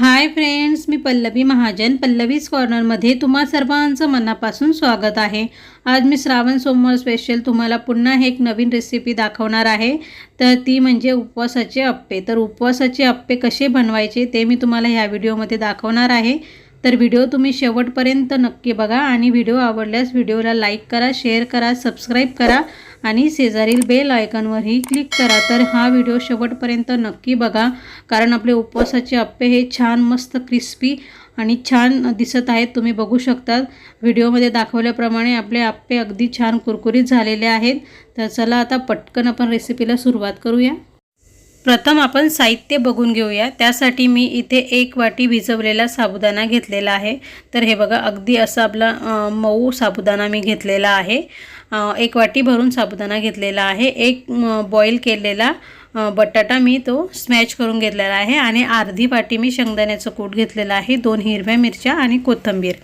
हाय friends मी पल्लवी महाजन. पल्लवीज कॉर्नरमध्ये तुम्हा सर्वांचं मनापासून स्वागत आहे. आज मी श्रावण सोमवार स्पेशल तुम्हाला पुन्हा एक नवीन रेसिपी दाखवणार आहे. तर ती म्हणजे उपवासाचे अप्पे. तर उपवासाचे अप्पे कसे बनवायचे ते मी तुम्हाला ह्या व्हिडिओमध्ये दाखवणार आहे. तर व्हिडिओ तुम्ही शेवटपर्यंत नक्की बघा आणि व्हिडिओ आवडल्यास व्हिडिओला लाईक करा शेअर करा सबस्क्राईब करा आणि शेजारील बेल आयकॉनवरही क्लिक करा. तर हा व्हिडिओ शेवटपर्यंत नक्की बघा. कारण आपले उपवासाचे अप्पे हे छान मस्त क्रिस्पी आणि छान दिसत आहेत. तुम्ही बघू शकता व्हिडिओमध्ये दाखवल्याप्रमाणे आपले अप्पे अगदी छान कुरकुरीत झालेले आहेत. तर चला आता पटकन आपण रेसिपीला सुरुवात करूया. प्रथम आपण साहित्य बघून घेऊया. त्यासाठी मी इथे एक वाटी भिजवलेला साबुदाणा घेतलेला आहे. तर हे बघा अगदी असा आपला मऊ साबुदाणा मी घेतलेला आहे. एक वाटी भरून साबुदाणा घेतलेला आहे. एक बॉईल केलेला बटाटा मी तो स्मॅच करून घेतलेला आहे. आणि अर्धी वाटी मी शेंगदाण्याचं कूट घेतलेलं आहे. दोन हिरव्या मिरच्या आणि कोथिंबीर.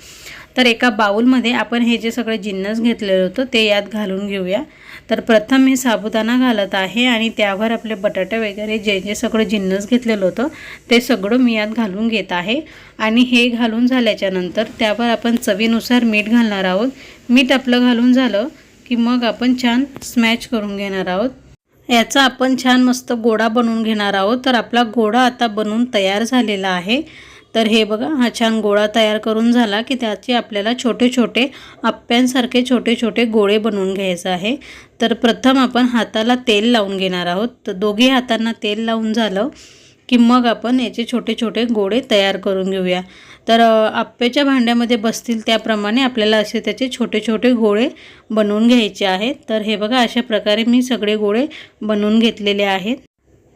तर एका बाऊलमध्ये आपण हे जे सगळे जिन्नस घेतलेलं होतं ते यात घालून घेऊया. तर प्रथम मी साबुदाणा घालत आहे आणि त्यावर आपले बटाटे वगैरे जे जे सगळं जिन्नस घेतलेलं होतं ते सगळं मी यात घालून घेत आहे. आणि हे घालून झाल्याच्यानंतर त्यावर आपण चवीनुसार मीठ घालणार आहोत. मीठ आपलं घालून झालं की मग आपण छान स्मॅच करून घेणार आहोत. याचा आपण छान मस्त गोडा बनवून घेणार आहोत. तर आपला गोडा आता बनवून तयार झालेला आहे. तर हे बघा हा छान गोळा तयार करून झाला की त्याचे आपल्याला छोटे छोटे आप्प्यांसारखे छोटे छोटे गोळे बनवून घ्यायचं आहे. तर प्रथम आपण हाताला तेल लावून घेणार आहोत. तर दोघी हातांना तेल लावून झालं की मग आपण याचे छोटे छोटे गोळे तयार करून घेऊया. तर आप्प्याच्या भांड्यामध्ये बसतील त्याप्रमाणे आपल्याला असे त्याचे छोटे छोटे गोळे बनवून घ्यायचे आहेत. तर हे बघा अशा प्रकारे मी सगळे गोळे बनवून घेतलेले आहेत.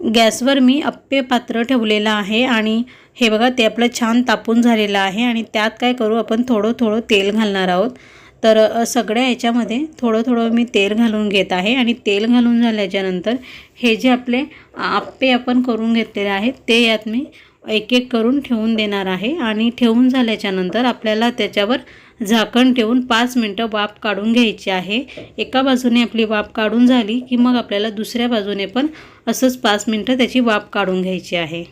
गॅसवर मी अप्पे पात्र ठेवलेलं आहे आणि हे बघा ते आपलं छान तापून झालेलं आहे आणि त्यात काय करू आपण थोडं थोडं तेल घालणार आहोत. तर सगळ्या याच्यामध्ये थोडं थोडं मी तेल घालून घेत आहे आणि तेल घालून झाल्याच्यानंतर हे जे आपले आप्पे आपण करून घेतलेले आहेत ते यात मी एक एक करून ठेवून देणार आहे आणि ठेवून झाल्याच्यानंतर आपल्याला त्याच्यावर झाकण ठेवून पाच मिनटं वाफ काढून घ्यायची आहे. एका बाजूने आपली वाफ काढून झाली की मग आपल्याला दुसऱ्या बाजूने पण असंच पाच मिनटं त्याची वाफ काढून घ्यायची आहे.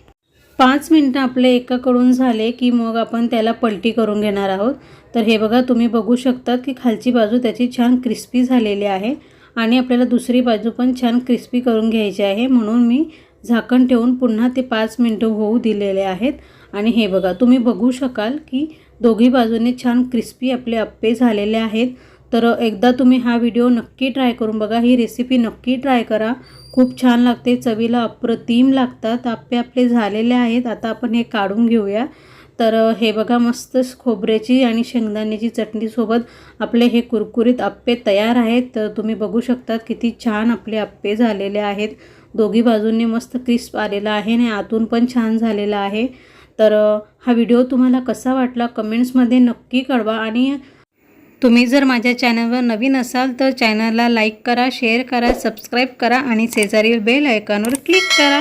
पाच मिनटं आपले एकाकडून झाले की मग आपण त्याला पलटी करून घेणार आहोत. तर हे बघा तुम्ही बघू शकतात की खालची बाजू त्याची छान क्रिस्पी झालेली आहे आणि आपल्याला दुसरी बाजू पण छान क्रिस्पी करून घ्यायची आहे. म्हणून मी झाकण ठेवून पुन्हा ते पाच मिनटं होऊ दिलेले आहेत. आणि हे बघा तुम्ही बघू शकाल की दोघी बाजूने छान क्रिस्पी आपले अप्पे झालेले आहेत. तर एकदा तुम्ही हा व्हिडिओ नक्की ट्राय करून बघा. ही रेसिपी नक्की ट्राय करा. खूप छान लागते. चवीला अप्रतिम लागतात आप्पे आपले झालेले आहेत. आता आपण हे काढून घेऊया. तर हे बघा मस्त खोबऱ्याची आणि शेंगदाण्याची चटणीसोबत आपले हे कुरकुरीत अप्पे तयार आहेत. तर तुम्ही बघू शकतात किती छान आपले अप्पे झालेले आहेत. दोघी बाजूंनी मस्त क्रिस्प आलेला आहे आणि आतून पण छान झालेला आहे. तर हा व्हिडिओ तुम्हाला कसा वाटला कमेंट्समध्ये नक्की कळवा आणि तुम्ही जर माझ्या चॅनलवर नवीन असाल तर चॅनलला लाईक करा शेअर करा सबस्क्राईब करा आणि शेजारील बेल आयकॉनवर क्लिक करा.